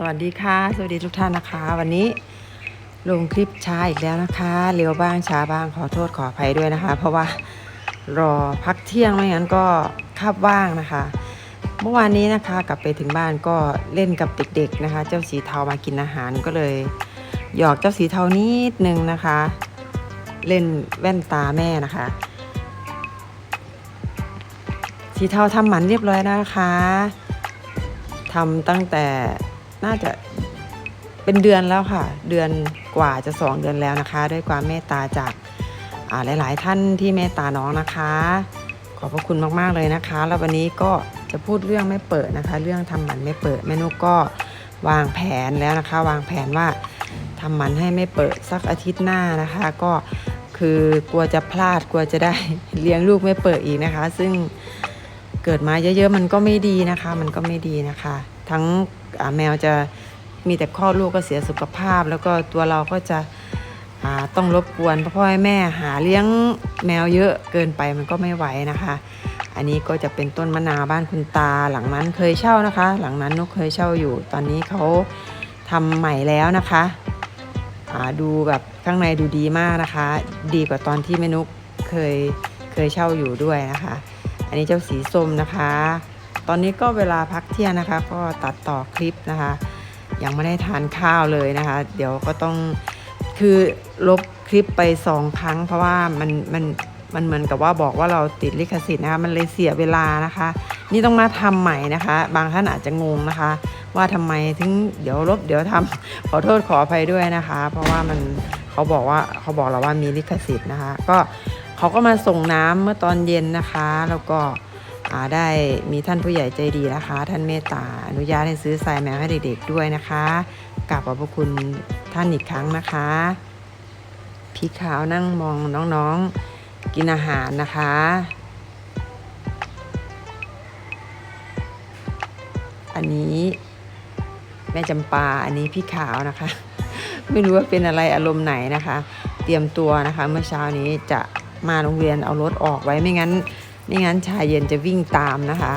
สวัสดีค่ะ สวัสดีทุกท่านนะคะ วันนี้ลงคลิปช้าอีกแล้วนะคะเร็วบ้างช้าบ้างขอโทษขออภัยด้วยนะคะ เพราะว่ารอพักเที่ยงไม่งั้นก็คาบว่างนะคะ เมื่อวานนี้นะคะกลับไปถึงบ้านก็เล่นกับเด็กๆนะคะ เจ้าสีเทามากินอาหารก็เลยหยอกเจ้าสีเทานิดนึงนะคะ เล่นแว่นตาแม่นะคะ สีเทาทำหมันเรียบร้อยนะคะทำตั้งแต่ น่าจะเป็นเดือนแล้วค่ะ เดือนกว่าจะสองเดือนแล้วนะคะ ด้วยความเมตตาจากอ่าหลาย ๆ ท่านที่เมตตาน้องนะคะ ขอบพระคุณมากๆเลยนะคะ แล้ววันนี้ก็จะพูดเรื่องไม่เปิดนะคะ เรื่องทำหมันไม่เปิดแม่นุกก็วางแผนแล้วนะคะ วางแผนว่าทำหมันให้ไม่เปิดสักอาทิตย์หน้านะคะ ก็คือกลัวจะพลาดกลัวจะได้เลี้ยงลูกไม่เปิดอีกนะคะ ซึ่งเกิดมาเยอะๆมันก็ไม่ดีนะคะ มันก็ไม่ดีนะคะ ทั้งแมวจะมีแต่ข้อดลูกก็เสียสุขภาพ แล้วก็ตัวเราก็จะต้องรบกวนพ่อแม่หาเลี้ยงแมวเยอะเกินไปมันก็ไม่ไหวนะคะ อันนี้ก็จะเป็นต้นมะนาวบ้านคุณตาหลังนั้นเคยเช่านะคะ หลังนั้นนกเคยเช่าอยู่ ตอนนี้เขาทำใหม่แล้วนะคะาดูแบบข้างในดูดีมากนะคะ ดีกว่าตอนที่แม่นุกเคยเคยเช่าอยู่ด้วยนะคะ อันนี้เจ้าสีส้มนะคะ ตอนนี้ก็เวลาพักเที่ยงนะคะ ก็ตัดต่อคลิปนะคะ ยังไม่ได้ทานข้าวเลยนะคะ เดี๋ยวก็ต้องคือลบคลิปไปสองครั้ง เพราะว่ามันมันมันเหมือนกับว่าบอกว่าเราติดลิขสิทธิ์นะคะมันเลยเสียเวลานะคะ นี่ต้องมาทำใหม่นะคะ บางท่านอาจจะงงนะคะ ว่าทำไมถึงเดี๋ยวลบเดี๋ยวทำขอโทษขออภัยด้วยนะคะ เพราะว่ามันเขาบอกว่าเขาบอกเราว่ามีลิขสิทธิ์นะคะ ก็เขาก็มาส่งน้ำเมื่อตอนเย็นนะคะ แล้วก็ ได้มีท่านผู้ใหญ่ใจดีนะคะ ท่านเมตตาอนุญาตให้ซื้อทรายแมวให้เด็กๆด้วยนะคะกราบขอบพระคุณท่านอีกครั้งนะคะพี่ขาวนั่งมองน้องๆกินอาหารนะคะอันนี้แม่จำปาอันนี้พี่ขาวนะคะ ไม่รู้ว่าเป็นอะไรอารมณ์ไหนนะคะ เตรียมตัวนะคะ เมื่อเช้านี้จะมาโรงเรียนเอารถออกไว้ไม่งั้น ไม่งั้นชายเย็นจะวิ่งตามนะคะ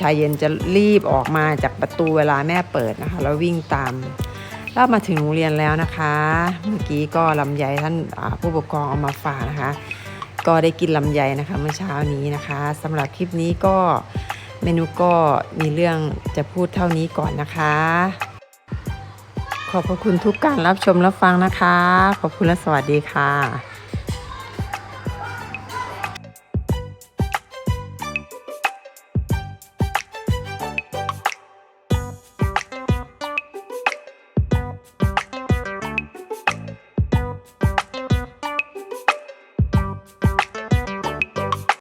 ชายเย็นจะรีบออกมาจากประตูเวลาแม่เปิดนะคะ แล้ววิ่งตามแล้วมาถึงโรงเรียนแล้วนะคะ เมื่อกี้ก็ลำไยท่านผู้ปกครองเอามาฝากนะคะ ก็ได้กินลำไยนะคะเมื่อเช้านี้นะคะสำหรับคลิปนี้ก็เมนูก็มีเรื่องจะพูดเท่านี้ก่อนนะคะ ขอบพระคุณทุกการรับชมรับฟังนะคะ ขอบคุณและสวัสดีค่ะ